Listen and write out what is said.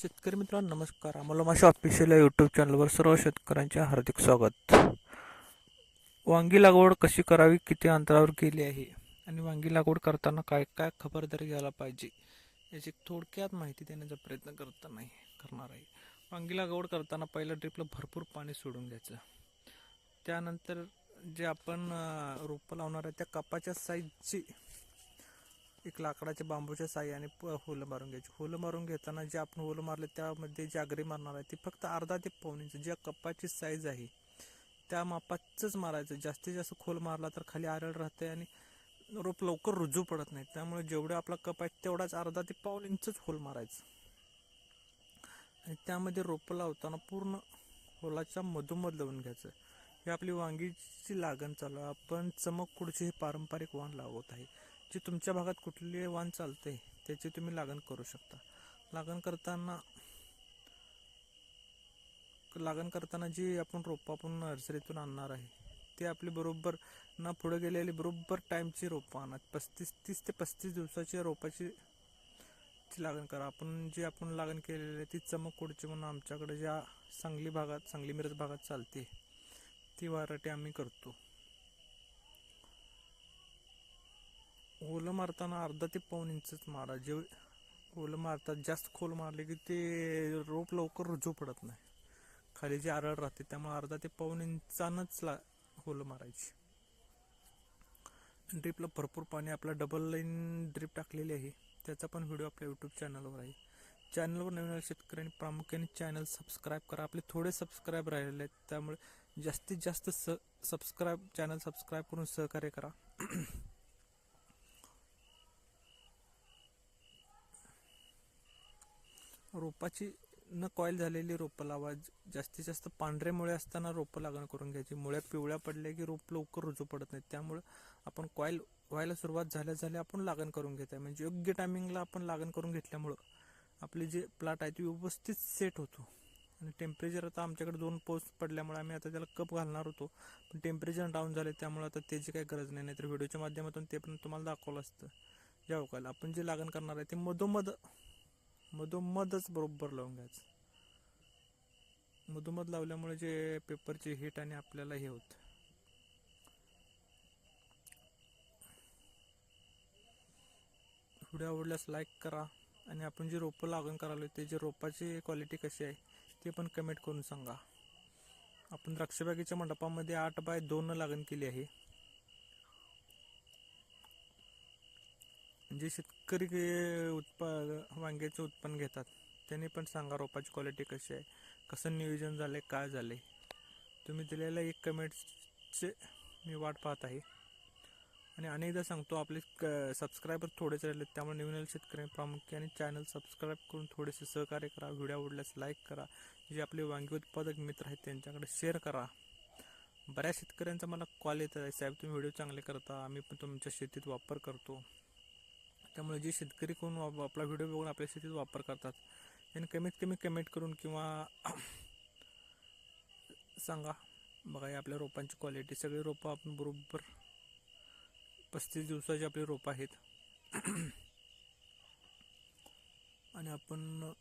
शेतकरी मित्रांनो नमस्कार. आम्हाला माझ्या ऑफिशियल यूट्यूब चॅनलवर सर्व शेतकऱ्यांचे हार्दिक स्वागत. वांगी लागवड कशी करावी? किती अंतरावर केली आहे? आणि वांगी लागवड करताना काय काय खबरदारी घ्यायला पाहिजे? याची थोडक्यात माहिती देण्याचा प्रयत्न करता नाही करणार आहे. वांगी लागवड करताना पहिल्या ड्रिपला भरपूर पाणी सोडून घ्यायचं त्यानंतर जे आपण रोपं लावणार आहे त्या कपाच्या साईजची एक लाकडाच्या बांबूच्या साह्याने प- होलं मारून घ्यायची. होलं मारून घेताना जे आपण होलं मारले त्यामध्ये जागरी मारणार आहे ती फक्त अर्धा ते पाऊन इंच ज्या कपाची साईज आहे त्या मापाचंच मारायचं. जास्तीत जास्त खोल मारला तर खाली आरळ राहते आणि रोप लवकर रुजू पडत नाही. त्यामुळे जेवढं आपला कप आहे तेवढाच अर्धा ते पाऊण इंचच होल मारायचं. आणि त्यामध्ये रोपं लावताना पूर्ण होलाच्या मधोमध लावून घ्यायचं. हे आपली वांगीची लागण चालू आहे. आपण चमककुडची हे पारंपरिक वाण लावत आहे. जे तुमच्या भागात कुठले वाण चालते त्याची तुम्ही लागण करू शकता. लागण करताना लागण करताना जी आपण रोपं आपण नर्सरीतून आणणार आहे ते आपली बरोबर ना पुढे गेलेली बरोबर टाईमची रोपं आणत पस्तीस तीस ते पस्तीस दिवसाची रोपाची ची लागण करा. आपण जी आपण लागण केलेली आहे ती चमककुडची म्हणून आमच्याकडे ज्या सांगली भागात सांगली मिरज भागात चालते ती वाराटी आम्ही करतो. ओलं मारताना अर्धा ते पाऊण इंचच मारा. जे ओलं मारतात जास्त खोल मारले की ते रोप लवकर रुजू पडत नाही. खाली जी आरळ राहते त्यामुळे अर्धा ते पाऊन इंचानच ला होलं मारायची. ड्रिपला भरपूर पाणी आपला डबल लाईन ड्रिप टाकलेली आहे. त्याचा पण व्हिडिओ आपल्या यूट्यूब चॅनलवर आहे. चॅनलवर नवीन शेतकऱ्यांनी प्रामुख्याने चॅनल सबस्क्राईब करा. आपले थोडे सबस्क्राईब राहिलेले आहेत त्यामुळे जास्तीत जास्त स सबस्क्राईब चॅनल सबस्क्राईब करून सहकार्य करा. रोपाची न कॉईल झालेली रोपं लावा. जास्तीत जास्त पांढरे मुळे असताना रोपं लागण करून घ्यायची. मुळ्या पिवळ्या पडल्या की रोप लवकर रुजू पडत नाही त्यामुळे आपण कॉईल व्हायला सुरुवात झाल्या झाल्या आपण लागण करून घेत आहे. म्हणजे योग्य टायमिंगला आपण लागण करून घेतल्यामुळं आपली जे प्लॉट आहे ती व्यवस्थित सेट होतो. आणि टेम्परेचर आता आमच्याकडे दोन पाऊस पडल्यामुळे आम्ही आता त्याला कप घालणार होतो. पण टेम्परेचर डाऊन झाले त्यामुळे आता त्याची काही गरज नाही. नाहीतर व्हिडिओच्या माध्यमातून ते पण तुम्हाला दाखवलं असतं. ज्या आपण जे लागण करणार आहे ते मधोमध मधोमधच बरोबर लावून घ्यायचं. मधोमध लावल्यामुळे जे पेपरचे हिट आणि आपल्याला हे होत. व्हिडिओ आवडल्यास लाईक करा आणि आपण जे रोपं लागण करायला जे रोपाची क्वालिटी कशी आहे ते पण कमेंट करून सांगा. आपण द्राक्षबागेच्या मंडपामध्ये आठ बाय दोन लागण केली आहे. जे शेतकरी गे- उत्पा वांग्याचे उत्पन्न घेतात त्यांनी पण सांगा रोपाची क्वालिटी कशी आहे? कसं नियोजन झालंय? काय झालंय? तुम्ही दिलेल्या एक कमेंट्सचे मी वाट पाहत आहे. आणि अनेकदा सांगतो आपले क सबस्क्रायबर थोडेच राहिले त्यामुळे नवीन शेतकरी प्रामुख्याने चॅनल सबस्क्राईब करून थोडेसे सहकार्य करा व्हिडिओ आवडल्यास लाईक करा जे आपले वांगी उत्पादक मित्र आहेत त्यांच्याकडे शेअर करा. बऱ्याच शेतकऱ्यांचा मला कॉल येत आहे साहेब तुम्ही व्हिडिओ चांगले करता आम्ही पण तुमच्या शेतीत वापर करतो. त्यामुळे जे शेतकरी कोण आपला व्हिडिओ बघून आपल्या शेतीत वापर करतात त्यांनी कमीत कमी कमेंट करून किंवा सांगा. बघा हे आपल्या रोपांची क्वालिटी सगळी रोपं आपण बरोबर पस्तीस दिवसाची आपली रोपं आहेत. आणि आपण